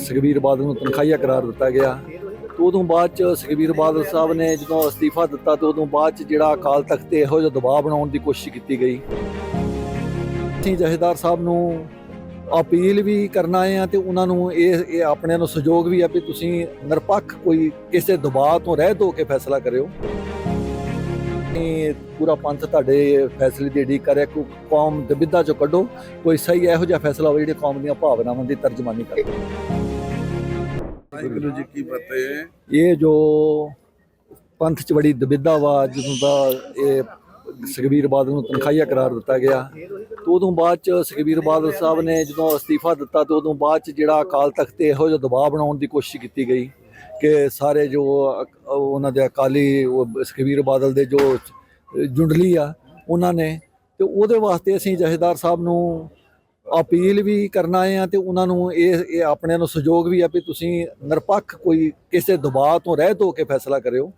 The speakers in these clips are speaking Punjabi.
ਸੁਖਬੀਰ ਬਾਦਲ ਨੂੰ ਤਨਖਾਹੀਆ ਕਰਾਰ ਦਿੱਤਾ ਗਿਆ। ਤੇ ਉਦੋਂ ਬਾਅਦ ਚ ਸੁਖਬੀਰ ਬਾਦਲ ਸਾਹਿਬ ਨੇ ਜਦੋਂ ਅਸਤੀਫਾ ਦਿੱਤਾ, ਤੇ ਉਦੋਂ ਬਾਅਦ ਚ ਜਿਹੜਾ ਅਕਾਲ ਤਖਤ ਤੇ ਇਹੋ ਜਿਹਾ ਦਬਾਅ ਬਣਾਉਣ ਦੀ ਕੋਸ਼ਿਸ਼ ਕੀਤੀ ਗਈ। ਅਸੀਂ ਜਹੇਦਾਰ ਸਾਹਿਬ ਨੂੰ ਅਪੀਲ ਵੀ ਕਰਨਾ ਆਏ ਆ ਤੇ ਉਹਨਾਂ ਨੂੰ ਇਹ ਇਹ ਆਪਣਿਆਂ ਨੂੰ ਸਹਿਯੋਗ ਵੀ ਆ ਵੀ ਤੁਸੀਂ ਨਿਰਪੱਖ ਕੋਈ ਕਿਸੇ ਦਬਾਅ ਤੋਂ ਰਹਿਤ ਹੋ ਕੇ ਫੈਸਲਾ ਕਰਿਓ। ਇਹ ਪੂਰਾ ਪੰਥ ਤੁਹਾਡੇ ਫੈਸਲੇ ਦੀ ਉਡੀਕ ਕਰੇ ਕੋ, ਕੌਮ ਦਬਿੱਦਾ ਚੋਂ ਕੱਢੋ, ਕੋਈ ਸਹੀ ਇਹੋ ਜਿਹਾ ਫੈਸਲਾ ਹੋਵੇ ਜਿਹੜੇ ਕੌਮ ਦੀਆਂ ਭਾਵਨਾਵਾਂ ਦੀ ਤਰਜਮਾਨੀ ਕਰੇ ਵਾਹਿਗੁਰੂ ਜੀ ਕੀ ਫਤਿਹ। ਇਹ ਜੋ ਪੰਥ ਚ ਬੜੀ ਦਬਿੱਦਾ ਵਾ, ਜਦੋਂ ਦਾ ਇਹ ਸੁਖਬੀਰ ਬਾਦਲ ਨੂੰ ਤਨਖਾਹੀਆ ਕਰਾਰ ਦਿੱਤਾ ਗਿਆ, ਤੇ ਉਦੋਂ ਬਾਅਦ ਚ ਸੁਖਬੀਰ ਬਾਦਲ ਸਾਹਿਬ ਨੇ ਜਦੋਂ ਅਸਤੀਫਾ ਦਿੱਤਾ, ਤੇ ਉਦੋਂ ਬਾਅਦ ਚ ਜਿਹੜਾ ਅਕਾਲ ਤਖਤ ਤੇ ਇਹੋ ਜਿਹਾ ਦਬਾਅ ਬਣਾਉਣ ਦੀ ਕੋਸ਼ਿਸ਼ ਕੀਤੀ ਗਈ ਕਿ ਸਾਰੇ ਜੋ ਉਹਨਾਂ ਦੇ ਅਕਾਲੀ ਸੁਖਬੀਰ ਬਾਦਲ ਦੇ ਜੋ ਜੁੰਡਲੀ ਆ, ਉਹਨਾਂ ਨੇ, ਤੇ ਉਹਦੇ ਵਾਸਤੇ ਅਸੀਂ ਜਹੇਦਾਰ ਸਾਹਿਬ ਨੂੰ ਅਪੀਲ ਵੀ ਕਰਨਾ ਆ ਤੇ ਉਹਨਾਂ ਨੂੰ ਇਹ ਇਹ ਆਪਣਿਆਂ ਨੂੰ ਸਹਿਯੋਗ ਵੀ ਆ ਵੀ ਤੁਸੀਂ ਨਿਰਪੱਖ ਕੋਈ ਕਿਸੇ ਦਬਾਅ ਤੋਂ ਰਹਿਤ ਹੋ ਕੇ ਫੈਸਲਾ ਕਰਿਓ।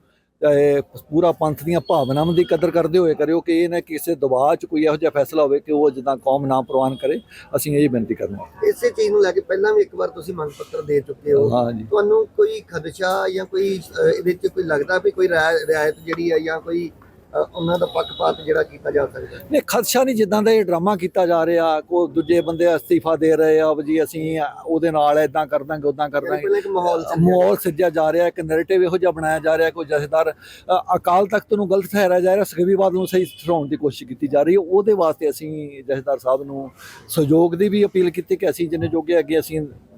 ਚਾਹੇ ਪੂਰਾ ਪੰਥ ਦੀਆਂ ਭਾਵਨਾਵਾਂ ਦੀ ਕਦਰ ਕਰਦੇ ਹੋਏ ਕਰਿਓ ਕਿ ਇਹ ਨਾ ਕਿਸੇ ਦਬਾਅ 'ਚ ਕੋਈ ਇਹੋ ਜਿਹਾ ਫੈਸਲਾ ਹੋਵੇ ਕਿ ਉਹ ਜਿੱਦਾਂ ਕੌਮ ਨਾ ਪ੍ਰਵਾਨ ਕਰੇ। ਅਸੀਂ ਇਹ ਬੇਨਤੀ ਕਰਨਾ ਇਸੇ ਚੀਜ਼ ਨੂੰ ਲੈ ਕੇ ਪਹਿਲਾਂ ਵੀ ਇੱਕ ਵਾਰ ਤੁਸੀਂ ਮੰਗ ਪੱਤਰ ਦੇ ਚੁੱਕੇ ਹੋ। ਹਾਂ ਤੁਹਾਨੂੰ ਕੋਈ ਖਦਸ਼ਾ ਜਾਂ ਕੋਈ ਇਹਦੇ ਵਿੱਚ ਕੋਈ ਲੱਗਦਾ ਵੀ ਕੋਈ ਰਿਆ- ਰਿਆਇਤ ਜਿਹੜੀ ਹੈ ਜਾਂ ਕੋਈ ਉਹਨਾਂ ਦਾ ਪੱਖਪਾਤ ਜਿਹੜਾ ਕੀਤਾ ਜਾ ਸਕਦਾ ਨਹੀਂ ਖਦਸ਼ਾ ਨਹੀਂ ਜਿੱਦਾਂ ਦਾ ਇਹ ਡਰਾਮਾ ਕੀਤਾ ਜਾ ਰਿਹਾ ਕੋ ਦੂਜੇ ਬੰਦੇ ਅਸਤੀਫਾ ਦੇ ਰਹੇ ਆ ਵੀ ਜੀ ਅਸੀਂ ਉਹਦੇ ਨਾਲ ਇਦਾਂ ਕਰ ਦਾਂਗੇ ਉਦਾਂ ਕਰ ਦਾਂਗੇ। ਮਾਹੌਲ ਸਿੱਜਿਆ ਜਾ ਰਿਹਾ। ਇੱਕ ਨੈਰੇਟਿਵ ਇਹੋ ਜਿਹਾ ਬਣਾਇਆ ਜਾ ਰਿਹਾ ਕੋਈ ਜਥੇਦਾਰ ਅਕਾਲ ਤਖਤ ਨੂੰ ਗਲਤ ਠਹਿਰਾਇਆ ਜਾ ਰਿਹਾ ਬਾਦਲ ਨੂੰ ਸਹੀ ਠਹਿਰਾਉਣ ਦੀ ਕੋਸ਼ਿਸ਼ ਕੀਤੀ ਜਾ ਰਹੀ ਹੈ। ਉਹਦੇ ਵਾਸਤੇ ਅਸੀਂ ਜਥੇਦਾਰ ਸਾਹਿਬ ਨੂੰ ਸਹਿਯੋਗ ਦੀ ਵੀ ਅਪੀਲ ਕੀਤੀ ਕਿ ਅਸੀਂ ਜਿੰਨੇ ਜੋਗੇ ਅੱਗੇ ਅਸੀਂ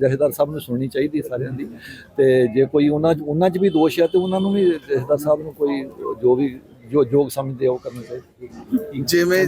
ਜਥੇਦਾਰ ਸਾਹਿਬ ਨੂੰ ਸੁਣਨੀ ਚਾਹੀਦੀ ਸਾਰਿਆਂ ਦੀ ਤੇ ਜੇ ਕੋਈ ਉਹਨਾਂ 'ਚ ਉਹਨਾਂ 'ਚ ਵੀ ਦੋਸ਼ ਹੈ ਤੇ ਉਹਨਾਂ ਨੂੰ ਵੀ ਜਥੇਦਾਰ ਸਾਹਿਬ ਨੂੰ ਕੋਈ ਜੋ ਵੀ ਜੋ ਯੋਗ ਸਮਝਦੇ ਆ ਉਹ ਕਰਨਾ ਚਾਹੀਦਾ। ਜਿਵੇਂ